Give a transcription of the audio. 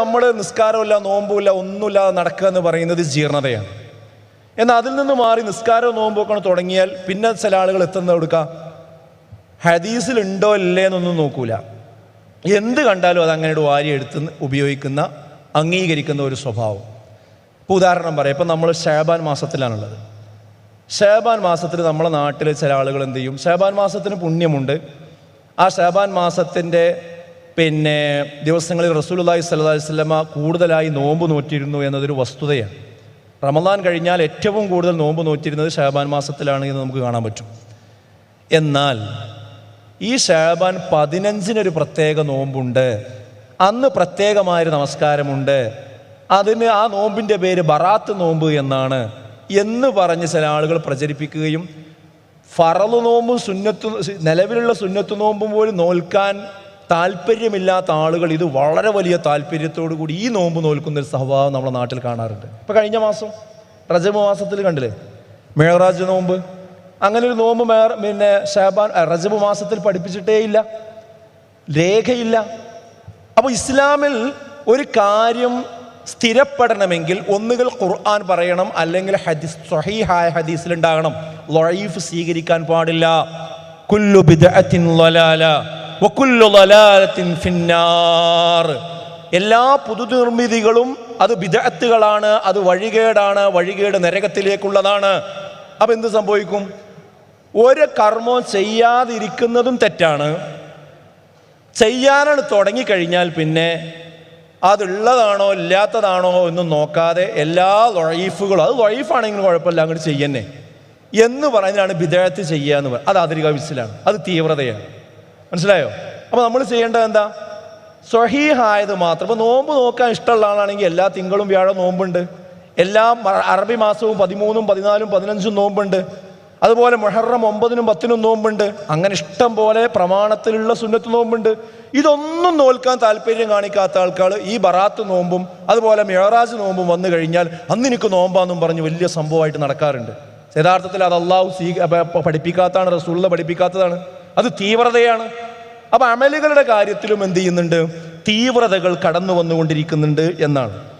നമ്മൾ നിസ്കാരമില്ല നോമ്പുമില്ല ഒന്നുമില്ലാതെ നടക്കുക എന്ന് പറയുന്നത് ജീർണതയാണ്. എന്നാൽ അതിൽ നിന്ന് മാറി നിസ്കാരവും നോമ്പൊക്കെ തുടങ്ങിയാൽ പിന്നെ ചില ആളുകൾ എത്തുന്നത് കൊടുക്കുക? ഹദീസിലുണ്ടോ ഇല്ലേ എന്നൊന്നും നോക്കൂല. എന്ത് കണ്ടാലും അത് അങ്ങനെ വാരി എടുത്ത് ഉപയോഗിക്കുന്ന അംഗീകരിക്കുന്ന ഒരു സ്വഭാവം. ഇപ്പോൾ ഉദാഹരണം പറയാം. ഇപ്പം നമ്മൾ ഷാബാൻ മാസത്തിലാണുള്ളത്. ഷാബാൻ മാസത്തിൽ നമ്മളെ നാട്ടിൽ ചില ആളുകൾ എന്ത് ചെയ്യും? ഷാബാൻ മാസത്തിന് പുണ്യമുണ്ട്. ആ ഷാബാൻ മാസത്തിന്റെ പിന്നെ ദിവസങ്ങളിൽ റസൂലുള്ളാഹി സ്വല്ലല്ലാഹി അലൈഹി വസല്ലമ കൂടുതലായി നോമ്പ് നോറ്റിരുന്നു എന്നതൊരു വസ്തുതയാണ്. റമദാൻ കഴിഞ്ഞാൽ ഏറ്റവും കൂടുതൽ നോമ്പ് നോറ്റിരുന്നത് ഷാബാൻ മാസത്തിലാണ് എന്ന് നമുക്ക് കാണാൻ പറ്റും. എന്നാൽ ഈ ഷാബാൻ പതിനഞ്ചിനൊരു പ്രത്യേക നോമ്പുണ്ട്. അന്ന് പ്രത്യേകമായൊരു നമസ്കാരമുണ്ട്. അതിന് ആ നോമ്പിന്റെ പേര് ബറാത്ത് നോമ്പ് എന്നാണ് എന്ന് പറഞ്ഞ് ചില ആളുകൾ പ്രചരിപ്പിക്കുകയും ഫറലു നോമ്പും സുന്നത്തു നിലവിലുള്ള സുന്നത്തു നോമ്പും പോലും നോൽക്കാൻ താല്പര്യമില്ലാത്ത ആളുകൾ ഇത് വളരെ വലിയ താല്പര്യത്തോടു കൂടി ഈ നോമ്പ് നോൽക്കുന്ന ഒരു സ്വഭാവം നമ്മുടെ നാട്ടിൽ കാണാറുണ്ട്. ഇപ്പം കഴിഞ്ഞ മാസം റജബ് മാസത്തിൽ കണ്ടില്ലേ? മേഹറാജ് നോമ്പ്. അങ്ങനെ ഒരു നോമ്പ് മേർ പിന്നെ ഷാബാൻ റജബ് മാസത്തിൽ പഠിപ്പിച്ചിട്ടേ ഇല്ല. രേഖയില്ല. അപ്പോൾ ഇസ്ലാമിൽ ഒരു കാര്യം സ്ഥിരപ്പെടണമെങ്കിൽ ഒന്നുകിൽ ഖുർആൻ പറയണം അല്ലെങ്കിൽ ഹദീസ് സ്വഹീഹായ ഹദീസിൽ ഉണ്ടാകണം ലൊയീഫ് സ്വീകരിക്കാൻ പാടില്ല. കുല്ലു ബിദഅത്തിൻ ഫിന്നാർ എല്ലാ പുതുനിർമ്മിതികളും അത് ബിദഅത്തുകളാണ് അത് വഴികേടാണ് വഴികേട് നരകത്തിലേക്കുള്ളതാണ്. അപ്പം എന്ത് സംഭവിക്കും? ഒരു കർമ്മവും ചെയ്യാതിരിക്കുന്നതും തെറ്റാണ്. ചെയ്യാനാണ് തുടങ്ങിക്കഴിഞ്ഞാൽ പിന്നെ അതുള്ളതാണോ ഇല്ലാത്തതാണോ എന്നും നോക്കാതെ എല്ലാ ലൊഴീഫുകളും അത് ലൊഴീഫാണെങ്കിലും കുഴപ്പമില്ല അങ്ങോട്ട് ചെയ്യന്നെ. എന്ന് പറയുന്നതാണ് വിദേഹത്ത് ചെയ്യുക എന്ന് പറയുന്നത്. അത് ആധുനിക വിസിലാണ്. അത് തീവ്രതയാണ്. മനസ്സിലായോ? അപ്പോൾ നമ്മൾ ചെയ്യേണ്ടത് എന്താ? സ്വഹീഹായത് മാത്രം. ഇപ്പോൾ നോമ്പ് നോക്കാൻ ഇഷ്ടമുള്ള ആളാണെങ്കിൽ എല്ലാ തിങ്കളും വ്യാഴം നോമ്പുണ്ട്. എല്ലാ അറബി മാസവും പതിമൂന്നും പതിനാലും പതിനഞ്ചും നോമ്പുണ്ട്. അതുപോലെ മുഹറം ഒമ്പതിനും പത്തിനും നോമ്പുണ്ട്. അങ്ങനെ ഇഷ്ടം പോലെ പ്രമാണത്തിലുള്ള സുന്നത്ത് നോമ്പുണ്ട്. ഇതൊന്നും നോൽക്കാൻ താല്പര്യം കാണിക്കാത്ത ആൾക്കാൾ ഈ ബറാത്ത് നോമ്പും അതുപോലെ മേറാജ് നോമ്പും വന്നു കഴിഞ്ഞാൽ അന്ന് എനിക്ക് നോമ്പാന്നും പറഞ്ഞ് വലിയ സംഭവമായിട്ട് നടക്കാറുണ്ട്. യഥാർത്ഥത്തിൽ അത് അള്ളാഹു സ്വീ പഠിപ്പിക്കാത്തതാണ് റസൂള്ള പഠിപ്പിക്കാത്തതാണ്. അത് തീവ്രതയാണ്. അപ്പൊ അമലുകളുടെ കാര്യത്തിലും എന്ത് ചെയ്യുന്നുണ്ട്? തീവ്രതകൾ കടന്നു വന്നുകൊണ്ടിരിക്കുന്നുണ്ട് എന്നാണ്.